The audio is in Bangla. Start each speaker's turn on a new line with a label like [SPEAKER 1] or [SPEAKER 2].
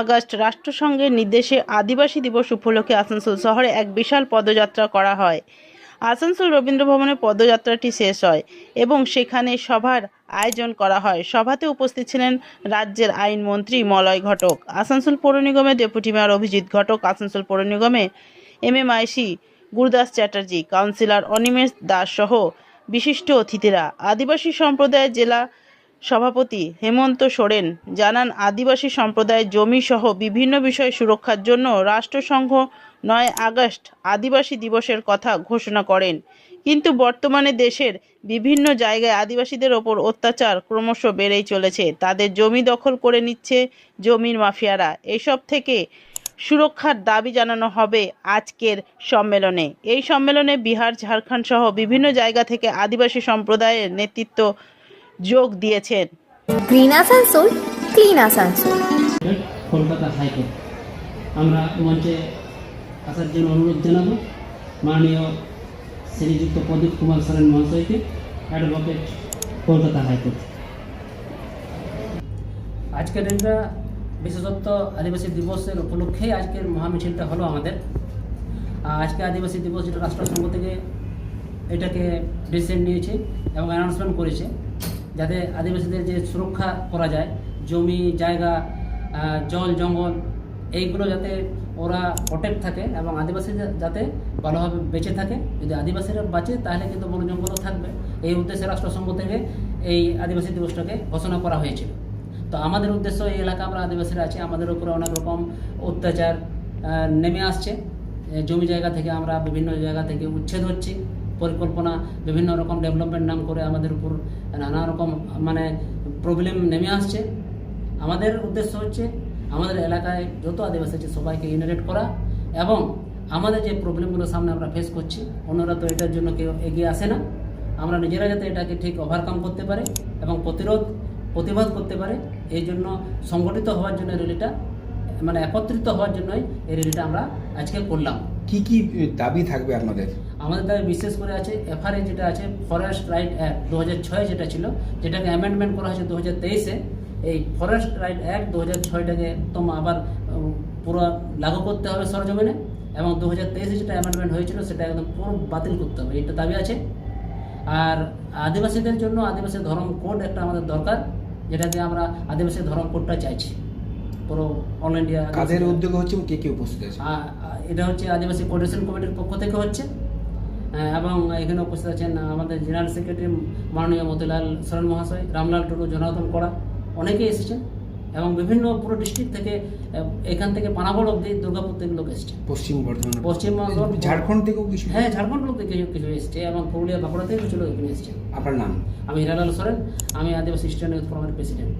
[SPEAKER 1] আগস্ট রাষ্ট্রসংঘের নির্দেশে আদিবাসী দিবস উপলক্ষে আসানসোল শহরে এক বিশাল পদযাত্রা করা হয়। আসানসোল রবীন্দ্র ভবনে পদযাত্রাটি শেষ হয় এবং সেখানে সভার আয়োজন করা হয়। সভাতে উপস্থিত ছিলেন রাজ্যের আইনমন্ত্রী মলয় ঘটক। আসানসোল পৌর নিগমের ডেপুটি মেয়র অভিজিৎ ঘটক, আসানসোল পৌর নিগমে এমএমআইসি গুরদাস চ্যাটার্জি, কাউন্সিলর অনিমেষ দাস সহ বিশিষ্ট অতিথিরা। আদিবাসী সম্প্রদায়ের জেলা সভাপতি হেমন্ত সোরেন জানান, আদিবাসী সম্প্রদায়ের জমি সহ বিভিন্ন বিষয় সুরক্ষার জন্য রাষ্ট্রসংঘ নয় আগস্ট আদিবাসী দিবসের কথা ঘোষণা করেন। কিন্তু বর্তমানে দেশের বিভিন্ন জায়গায় আদিবাসীদের ওপর অত্যাচার ক্রমশ বেড়েই চলেছে। তাদের জমি দখল করে নিচ্ছে জমির মাফিয়ারা। এসব থেকে সুরক্ষার দাবি জানানো হবে আজকের সম্মেলনে। এই সম্মেলনে বিহার, ঝাড়খণ্ড সহ বিভিন্ন জায়গা থেকে আদিবাসী সম্প্রদায়ের নেতৃত্ব যোগ দিয়েছেন।
[SPEAKER 2] Green Asansol clean Asansol
[SPEAKER 3] Kolkata high court. আমরা মঞ্চে আসার জন্য অনুরোধ জানাব মাননীয় শ্রীযুক্ত প্রদীপ কুমার সরেন মহাশয়কে অ্যাডভোকেট কলকাতা হাইকোর্ট। আজকের দিনটা বিশেষত আদিবাসী দিবসের উপলক্ষেই আজকের মহামিছিলটা হলো আমাদের। আর আজকে আদিবাসী দিবস যেটা রাষ্ট্রসংঘ থেকে এটাকে ডিসিশন নিয়েছে এবং অ্যানাউন্সমেন্ট করেছে। যাতে আদিবাসীদের যে সুরক্ষা করা যায়, জমি, জায়গা জল, জঙ্গল, এইগুলো যাতে ওরা প্রোটেক্ট থাকে এবং আদিবাসীরা যাতে ভালোভাবে বেঁচে থাকে। যদি আদিবাসীরা বাঁচে, তাহলে কিন্তু বন জঙ্গলও থাকবে। এই উদ্দেশ্যে রাষ্ট্রসংঘ থেকে এই আদিবাসী দিবসটাকে ঘোষণা করা হয়েছিল। তো আমাদের উদ্দেশ্য এই এলাকা, আমরা আদিবাসীরা আছি। আমাদের উপরে অনেক রকম অত্যাচার নেমে আসছে। জমি জায়গা থেকে আমরা বিভিন্ন জায়গা থেকে উচ্ছেদ হচ্ছি। পরিকল্পনা, বিভিন্ন রকম ডেভেলপমেন্ট নাম করে আমাদের উপর নানা রকম মানে প্রবলেম নেমে আসছে। আমাদের উদ্দেশ্য হচ্ছে আমাদের এলাকায় যত আদিবাসী আছে সবাইকে ইউনাইটেড করা এবং আমাদের যে প্রবলেমগুলো সামনে আমরা ফেস করছি, অন্যরা তো এটার জন্য কেউ এগিয়ে আসে না। আমরা নিজেরা যাতে এটাকে ঠিক ওভারকাম করতে পারে এবং প্রতিরোধ, প্রতিবাদ করতে পারে, এই জন্য সংগঠিত হওয়ার জন্য র্যালিটা মানে একত্রিত হওয়ার জন্যই এই র্যালিটা আমরা আজকে করলাম।
[SPEAKER 4] কি কি দাবি থাকবে আপনাদের?
[SPEAKER 3] আমাদের দ্বারা বিশেষ করে আছে এফআরএ যেটা আছে ফরেস্ট রাইট অ্যাক্ট দু হাজার ছয় যেটা ছিল যেটাকে অ্যামেন্ডমেন্ট করা হয়েছে দু হাজার তেইশে এই ফরেস্ট রাইট অ্যাক্ট দু হাজার ছয়টাকে একদম আবার পুরো লাগু করতে হবে সরজমিনে এবং দু হাজার তেইশে যেটা অ্যামেন্ডমেন্ট হয়েছিল সেটা একদম পুরো বাতিল করতে হবে এটা দাবি আছে। আর আদিবাসীদের জন্য আদিবাসী ধর্ম কোড একটা আমাদের দরকার যেটাতে আমরা আদিবাসী ধর্ম কোডটা চাইছি। পুরো অল ইন্ডিয়া
[SPEAKER 4] কাদের উদ্যোগে হচ্ছে কে কে উপস্থিত আছে
[SPEAKER 3] এটা হচ্ছে আদিবাসী কোর্ডিনেশন কমিটির পক্ষ থেকে হচ্ছে। এবং এখানে উপস্থিত আছেন আমাদের জেনারেল সেক্রেটারি মাননীয় মতিলাল সরেন মহাশয় রামলাল টুডু জনার্দন কড়া। অনেকেই এসেছেন এবং বিভিন্ন পুরো ডিস্ট্রিক্ট থেকে এখান থেকে পানাগড় অবধি দুর্গাপুর থেকে লোক এসছে।
[SPEAKER 4] পশ্চিম বর্ধমান
[SPEAKER 3] পশ্চিমবঙ্গ
[SPEAKER 4] ঝাড়খণ্ড থেকেও কিছু?
[SPEAKER 3] হ্যাঁ ঝাড়খণ্ড লোক থেকে কিছু এসছে এবং পুরুলিয়া বাঁকুড়া থেকে কিছু লোক এখানে এসছে।
[SPEAKER 4] আপনার নাম?
[SPEAKER 3] আমি হিরালাল সরেন আমি আদিবাসী স্টুডেন্ট ইউথ ফোরামের প্রেসিডেন্ট